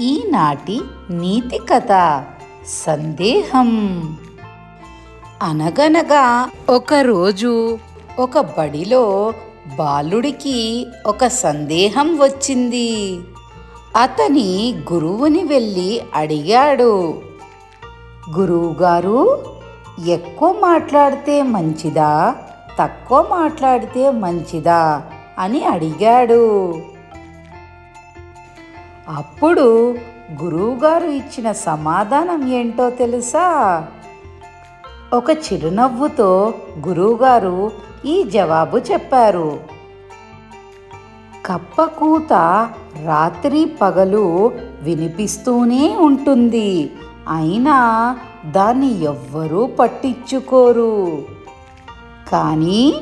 ఈనాటి నీతి కథ సందేహం. అనగనగా ఒకరోజు ఒక బడిలో బాలుడికి ఒక సందేహం వచ్చింది. అతని గురువుని వెళ్ళి అడిగాడు గురువుగారు ఎక్కువ మాట్లాడితే మంచిదా? తక్కువ మాట్లాడితే మంచిదా? అని అడిగాడు. అప్పుడు గురువుగారు ఇచ్చిన సమాధానం ఏంటో తెలుసా? ఒక చిరునవ్వుతో గురువుగారు ఈ జవాబు చెప్పారు. కప్పకూత రాత్రి పగలు వినిపిస్తూనే ఉంటుంది. అయినా దాన్ని ఎవ్వరూ పట్టించుకోరు. కానీ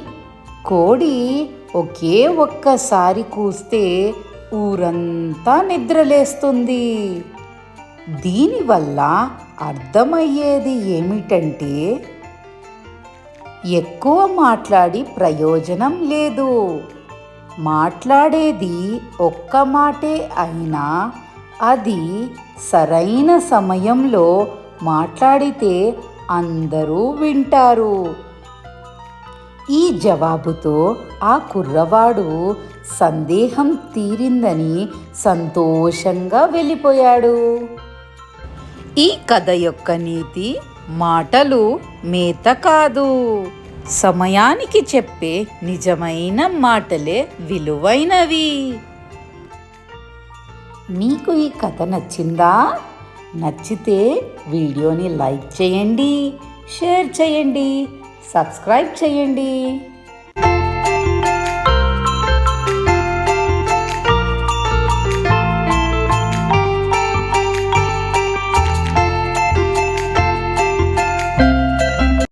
కోడి ఒకే ఒక్కసారి కూస్తే ఊరంతా నిద్రలేస్తుంది. దీనివల్ల అర్థమయ్యేది ఏమిటంటే ఎక్కువ మాట్లాడి ప్రయోజనం లేదు. మాట్లాడేది ఒక్క మాటే అయినా అది సరైన సమయంలో మాట్లాడితే అందరూ వింటారు. ఈ జవాబుతో ఆ కుర్రవాడు సందేహం తీరిందని సంతోషంగా వెళ్ళిపోయాడు. ఈ కథ యొక్క నీతి మాటలు మేత కాదు. సమయానికి చెప్పే నిజమైన మాటలే విలువైనవి. మీకు ఈ కథ నచ్చిందా? నచ్చితే వీడియోని లైక్ చేయండి షేర్ చేయండి. సబ్స్క్రైబ్ చేయండి.